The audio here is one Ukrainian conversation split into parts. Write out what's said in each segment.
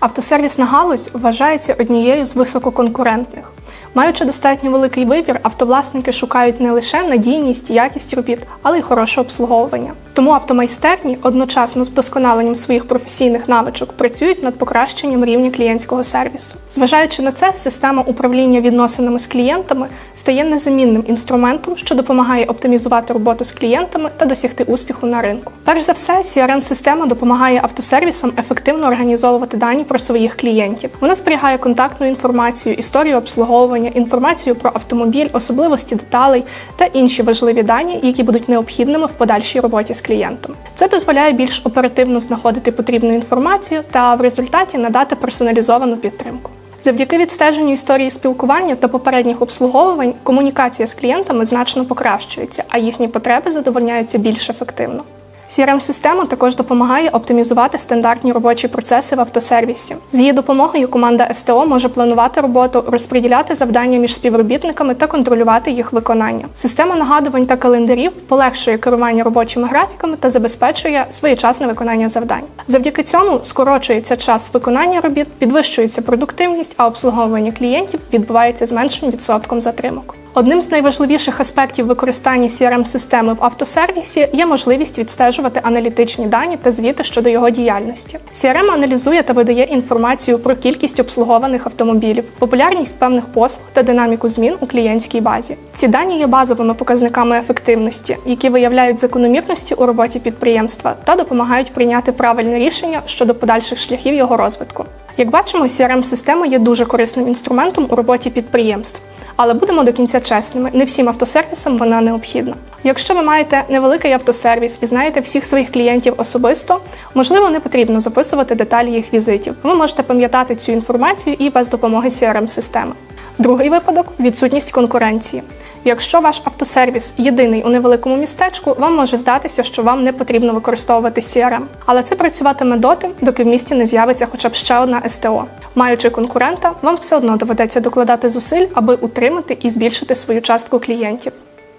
Автосервісна галузь вважається однією з висококонкурентних. Маючи достатньо великий вибір, автовласники шукають не лише надійність, якість робіт, але й хороше обслуговування. Тому автомайстерні одночасно з вдосконаленням своїх професійних навичок працюють над покращенням рівня клієнтського сервісу. Зважаючи на це, система управління відносинами з клієнтами стає незамінним інструментом, що допомагає оптимізувати роботу з клієнтами та досягти успіху на ринку. Перш за все, CRM-система допомагає автосервісам ефективно організовувати дані про своїх клієнтів. Вона зберігає контактну інформацію, історію обслуговування, інформацію про автомобіль, особливості деталей та інші важливі дані, які будуть необхідними в подальшій роботі з клієнтом. Це дозволяє більш оперативно знаходити потрібну інформацію та в результаті надати персоналізовану підтримку. Завдяки відстеженню історії спілкування та попередніх обслуговувань комунікація з клієнтами значно покращується, а їхні потреби задовольняються більш ефективно. CRM-система також допомагає оптимізувати стандартні робочі процеси в автосервісі. З її допомогою команда СТО може планувати роботу, розподіляти завдання між співробітниками та контролювати їх виконання. Система нагадувань та календарів полегшує керування робочими графіками та забезпечує своєчасне виконання завдань. Завдяки цьому скорочується час виконання робіт, підвищується продуктивність, а обслуговування клієнтів відбувається з меншим відсотком затримок. Одним з найважливіших аспектів використання CRM-системи в автосервісі є можливість відстежувати аналітичні дані та звіти щодо його діяльності. CRM аналізує та видає інформацію про кількість обслугованих автомобілів, популярність певних послуг та динаміку змін у клієнтській базі. Ці дані є базовими показниками ефективності, які виявляють закономірності у роботі підприємства та допомагають прийняти правильне рішення щодо подальших шляхів його розвитку. Як бачимо, CRM-система є дуже корисним інструментом у роботі підприємств. Але будемо до кінця чесними, не всім автосервісам вона необхідна. Якщо ви маєте невеликий автосервіс і знаєте всіх своїх клієнтів особисто, можливо, не потрібно записувати деталі їх візитів. Ви можете пам'ятати цю інформацію і без допомоги CRM-системи. Другий випадок відсутність конкуренції. Якщо ваш автосервіс єдиний у невеликому містечку, вам може здатися, що вам не потрібно використовувати CRM. Але це працюватиме доти, доки в місті не з'явиться хоча б ще одна СТО. Маючи конкурента, вам все одно доведеться докладати зусиль, аби утримати і збільшити свою частку клієнтів.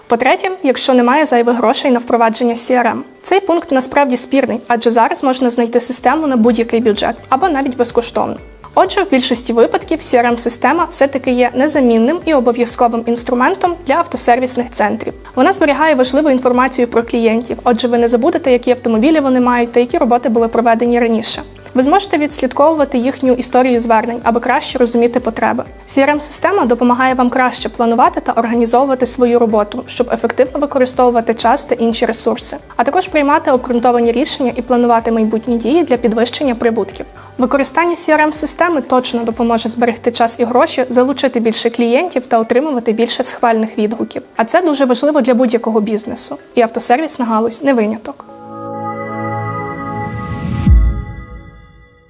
По-третє, якщо немає зайвих грошей на впровадження CRM. Цей пункт насправді спірний, адже зараз можна знайти систему на будь-який бюджет або навіть безкоштовно. Отже, в більшості випадків CRM-система все-таки є незамінним і обов'язковим інструментом для автосервісних центрів. Вона зберігає важливу інформацію про клієнтів, отже, ви не забудете, які автомобілі вони мають та які роботи були проведені раніше. Ви зможете відслідковувати їхню історію звернень, аби краще розуміти потреби. CRM-система допомагає вам краще планувати та організовувати свою роботу, щоб ефективно використовувати час та інші ресурси, а також приймати обґрунтовані рішення і планувати майбутні дії для підвищення прибутків. Використання CRM-системи точно допоможе зберегти час і гроші, залучити більше клієнтів та отримувати більше схвальних відгуків. А це дуже важливо для будь-якого бізнесу. І автосервісна галузь не виняток.